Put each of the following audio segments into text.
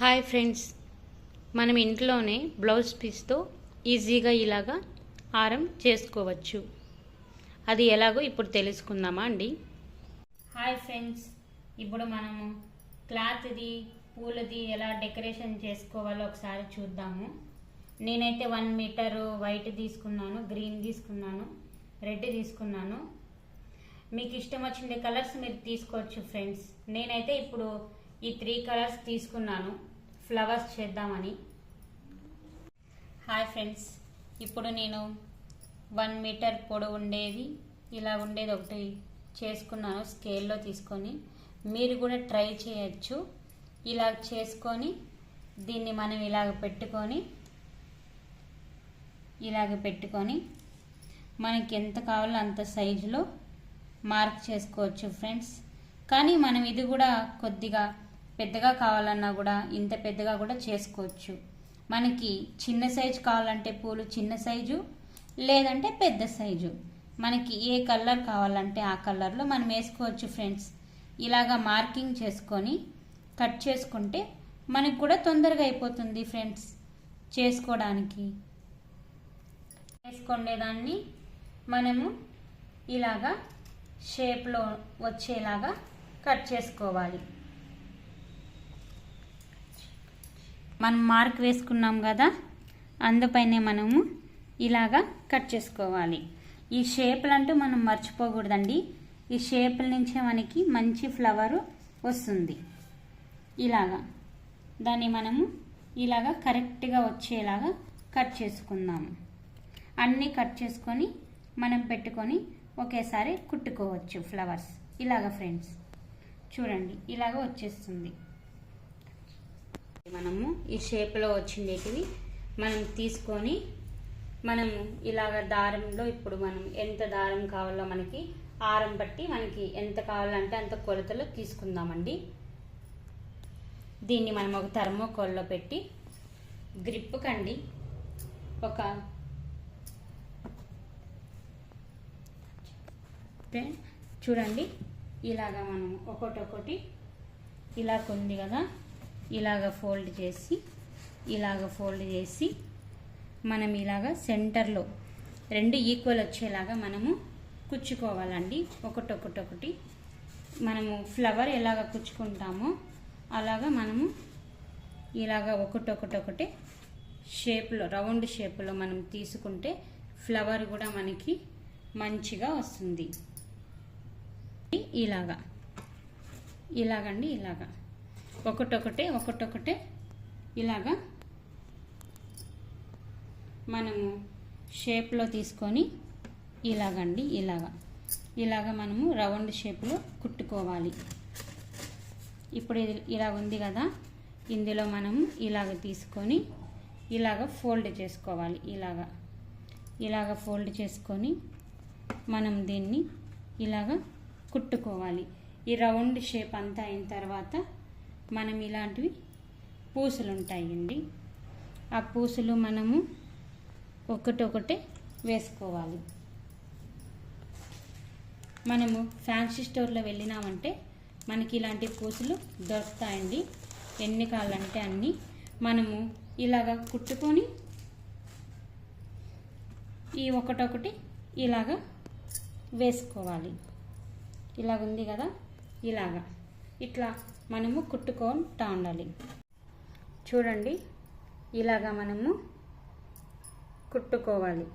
Hi friends మనం ఇంట్లోనే blouse పీస్తో ఈజీగా ఇలాగా హారం చేసుకోవచ్చు. అది ఎలాగో ఇప్పుడు తెలుసుకుందామా అండి? హాయ్ ఫ్రెండ్స్ ఇప్పుడు మనము క్లాత్ది పూలది ఎలా డెకరేషన్ చేసుకోవాలో ఒకసారి చూద్దాము. నేనైతే వన్ మీటర్ వైట్ తీసుకున్నాను గ్రీన్ తీసుకున్నాను రెడ్ తీసుకున్నాను. మీకు ఇష్టం వచ్చిన కలర్స్ మీరు తీసుకోవచ్చు ఫ్రెండ్స్ నేనైతే ఇప్పుడు ఈ త్రీ కలర్స్ తీసుకున్నాను. ఫ్లవర్స్ చేద్దామని. హాయ్ ఫ్రెండ్స్ ఇప్పుడు నేను వన్ మీటర్ పొడవు ఉండేది ఇలా ఉండేది ఒకటి చేసుకున్నాను స్కేల్లో తీసుకొని. మీరు కూడా ట్రై చేయొచ్చు. ఇలా చేసుకొని దీన్ని మనం ఇలాగ పెట్టుకొని ఇలాగ పెట్టుకొని మనకి ఎంత కావాలో అంత సైజులో మార్క్ చేసుకోవచ్చు ఫ్రెండ్స్. కానీ మనం ఇది కూడా కొద్దిగా పెద్దగా కావాలన్నా కూడా ఇంత పెద్దగా కూడా చేసుకోవచ్చు. మనకి చిన్న సైజు కావాలంటే పూలు చిన్న సైజు లేదంటే పెద్ద సైజు. మనకి ఏ కలర్ కావాలంటే ఆ కలర్లో మనం వేసుకోవచ్చు ఫ్రెండ్స్. ఇలాగా మార్కింగ్ చేసుకొని కట్ చేసుకుంటే మనకు కూడా తొందరగా అయిపోతుంది ఫ్రెండ్స్ చేసుకోవడానికి. వేసుకునేదాన్ని మనము ఇలాగా షేప్లో వచ్చేలాగా కట్ చేసుకోవాలి. మనం మార్క్ వేసుకున్నాం కదా అందుపైనే మనము ఇలాగా కట్ చేసుకోవాలి. ఈ షేపులు అంటూ మనం మర్చిపోకూడదండి. ఈ షేపుల నుంచే మనకి మంచి ఫ్లవర్ వస్తుంది. ఇలాగా. దాన్ని మనము ఇలాగా కరెక్ట్గా వచ్చేలాగా కట్ చేసుకుందాము అన్నీ కట్ చేసుకొని మనం పెట్టుకొని ఒకేసారి కుట్టుకోవచ్చు ఫ్లవర్స్. ఇలాగ ఫ్రెండ్స్. చూడండి ఇలాగ వచ్చేస్తుంది. మనము ఈ షేప్లో వచ్చిండేటివి మనం తీసుకొని మనము ఇలాగ దారంలో ఇప్పుడు మనం ఎంత దారం కావాలో మనకి ఆరం బట్టి మనకి ఎంత కావాలంటే అంత కొలతలో తీసుకుందామండి. దీన్ని మనం ఒక థర్మోకోల్లో పెట్టి గ్రిప్ కండి ఒక చూడండి ఇలాగా మనం ఒకటొకటి ఇలా ఉంది కదా. ఇలాగ ఫోల్డ్ చేసి ఇలాగ ఫోల్డ్ చేసి మనం ఇలాగ సెంటర్లో రెండు ఈక్వల్ వచ్చేలాగా మనము కుచ్చుకోవాలండి. ఒకటొకటొకటి. మనము ఫ్లవర్ ఎలాగ కుచ్చుకుంటామో అలాగా మనము ఇలాగ ఒకటొకటొకటి షేప్లో రౌండ్ షేప్లో మనం తీసుకుంటే ఫ్లవర్ కూడా మనకి మంచిగా వస్తుంది. ఇలాగా. ఇలాగండి ఇలాగా. ఒకటొకటే ఒకటొకటే. ఇలాగా మనము షేప్లో తీసుకొని ఇలాగండి ఇలాగా. ఇలాగ మనము రౌండ్ షేప్లో కుట్టుకోవాలి. ఇప్పుడు ఇది ఇలా ఉంది కదా ఇందులో మనము ఇలాగ తీసుకొని ఇలాగ ఫోల్డ్ చేసుకోవాలి ఇలాగ. ఇలాగ ఫోల్డ్ చేసుకొని మనం దీన్ని ఇలాగ కుట్టుకోవాలి. ఈ రౌండ్ షేప్ అంతా అయిన తర్వాత మనం ఇలాంటివి పూసలు ఉంటాయండి ఆ పూసలు మనము ఒకటొకటే వేసుకోవాలి. మనము ఫ్యాన్సీ స్టోర్లో వెళ్ళినామంటే మనకి ఇలాంటి పూసలు దొరుకుతాయండి. ఎన్ని కావాలంటే అన్నీ మనము ఇలాగ కుట్టుకొని ఈ ఒకటొకటి ఇలాగ వేసుకోవాలి. ఇలాగ ఉంది కదా? ఇలాగా. ఇట్లా మనము కుట్టుకుంటా ఉండాలి. చూడండి ఇలాగా మనము కుట్టుకోవాలి.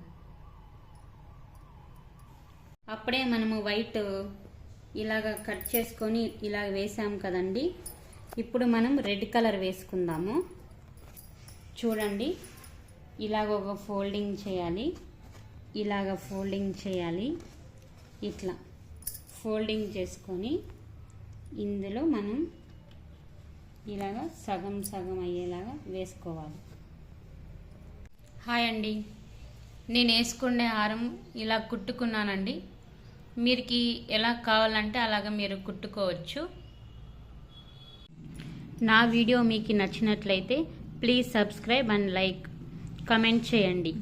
అప్పుడే మనము వైట్ ఇలాగ కట్ చేసుకొని ఇలాగ వేసాం కదండి. ఇప్పుడు మనం రెడ్ కలర్ వేసుకుందాము. చూడండి ఇలాగ ఒక ఫోల్డింగ్ చేయాలి. ఇలాగ ఫోల్డింగ్ చేయాలి. ఇట్లా ఫోల్డింగ్ చేసుకొని ఇందులో మనం ఇలాగ సగం సగం అయ్యేలాగా వేసుకోవాలి. హాయ్ అండి. నేను వేసుకునే హారం ఇలా కుట్టుకున్నానండి. మీరుకి ఎలా కావాలంటే అలాగ మీరు కుట్టుకోవచ్చు. నా వీడియో మీకు నచ్చినట్లయితే please subscribe and like. Comment చేయండి.